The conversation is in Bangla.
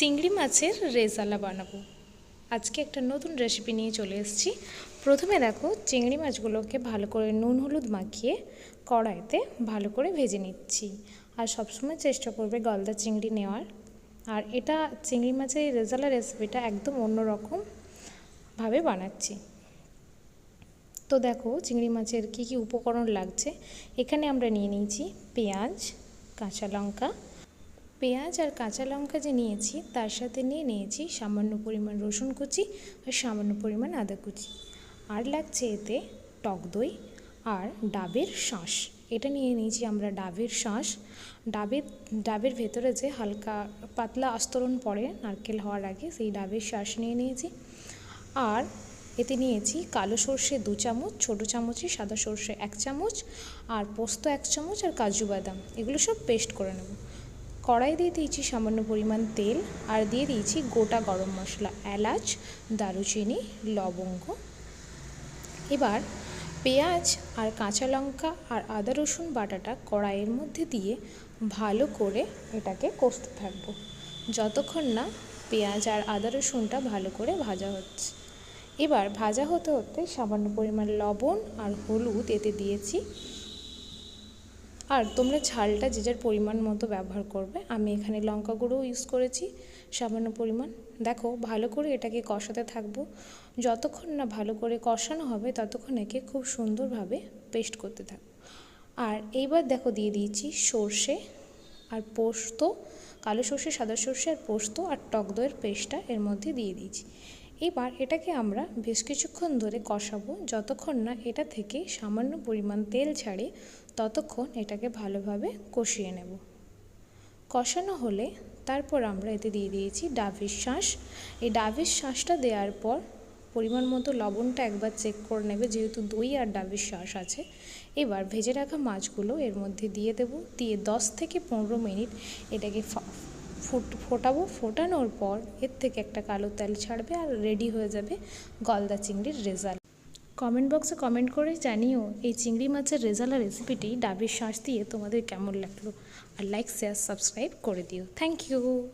চিংড়ি মাছের রেজালা বানাবো। আজকে একটা নতুন রেসিপি নিয়ে চলে এসেছি। প্রথমে দেখো চিংড়ি মাছগুলোকে ভালো করে নুন হলুদ মাখিয়ে কড়াইতে ভালো করে ভেজে নিচ্ছি। আর সবসময় চেষ্টা করবে গলদা চিংড়ি নেওয়ার। আর এটা চিংড়ি মাছের রেজালা রেসিপিটা একদম অন্যরকম ভাবে বানাচ্ছি। তো দেখো চিংড়ি মাছের কী কী উপকরণ লাগছে। এখানে আমরা নিয়ে নিয়েছি পেঁয়াজ, কাঁচা লঙ্কা পেঁয়াজ আর কাঁচা লঙ্কা যে নিয়েছি, তার সাথে নিয়ে নিয়েছি সামান্য পরিমাণ রসুন কুচি আর সামান্য পরিমাণ আদা কুচি। আর লাগছে এতে টক দই আর ডাবের শাঁস। এটা নিয়ে নিয়েছি আমরা ডাবের শাঁস। ডাবের ডাবের ভেতরে যে হালকা পাতলা আস্তরণ পড়ে, নারকেল হওয়ার আগে সেই ডাবের শাঁস নিয়ে নিয়েছি। আর এতে নিয়েছি কালো সর্ষে দু চামচ, ছোটো চামচে সাদা সর্ষে এক চামচ, আর পোস্ত এক চামচ আর কাজু বাদাম। এগুলো সব পেস্ট করে নেব। কড়াই দিয়ে দিয়েছি সামান্য পরিমাণ তেল আর দিয়ে দিয়েছি গোটা গরম মশলা, এলাচ, দারুচিনি, লবঙ্গ। এবার পেঁয়াজ আর কাঁচা লঙ্কা আর আদা, রসুন বাটাটা কড়াইয়ের মধ্যে দিয়ে ভালো করে এটাকে কষতে থাকব। যতক্ষণ না পেঁয়াজ আর আদা, রসুনটা ভালো করে ভাজা হচ্ছে। এবার ভাজা হতে হতে সামান্য পরিমাণ লবণ আর হলুদ এতে দিয়েছি। আর তোমরা ঝালটা যে যার পরিমাণ মতো ব্যবহার করবে, আমি এখানে লঙ্কা গুঁড়োও ইউজ করেছি, সামান্য পরিমাণ। দেখো, ভালো করে এটাকে কষাতে থাকব। যতক্ষণ না ভালো করে কষানো হবে, ততক্ষণ একে খুব সুন্দরভাবে পেস্ট করতে থাকব। আর এইবার দেখো, দিয়ে দিয়েছি সর্ষে আর পোস্ত, কালো সর্ষে, সাদা সর্ষে আর পোস্ত আর টক দইয়ের পেস্টটা এর মধ্যে দিয়ে দিয়েছি। এবার এটাকে আমরা বেশ কিছুক্ষণ ধরে কষাবো। যতক্ষণ না এটা থেকে সামান্য পরিমাণ তেল ছাড়ে, ততক্ষণ এটাকে ভালোভাবে কষিয়ে নেব। কষানো হলে তারপর আমরা এতে দিয়ে দিয়েছি ডাবের শাঁস। এই ডাবের শাঁসটা দেওয়ার পর পরিমাণ মতো লবণটা একবার চেক করে নেবে, যেহেতু দই আর ডাবের শাঁস আছে। এবার ভেজে রাখা মাছগুলো এর মধ্যে দিয়ে দেবো। দিয়ে দশ থেকে পনেরো মিনিট এটাকে ফুট, ফোটাবো, ফোটানোর পর এর থেকে একটা কালো তেল ছাড়বে আর রেডি হয়ে যাবে গলদা চিংড়ির রেজাল্ট কমেন্ট বক্সে কমেন্ট করে জানিও এই চিংড়ি মাছের রেজালা রেসিপিটি ডাবের শ্বাস দিয়ে তোমাদের কেমন লাগল। আর লাইক শেয়ার সাবস্ক্রাইব করে দিও। Thank you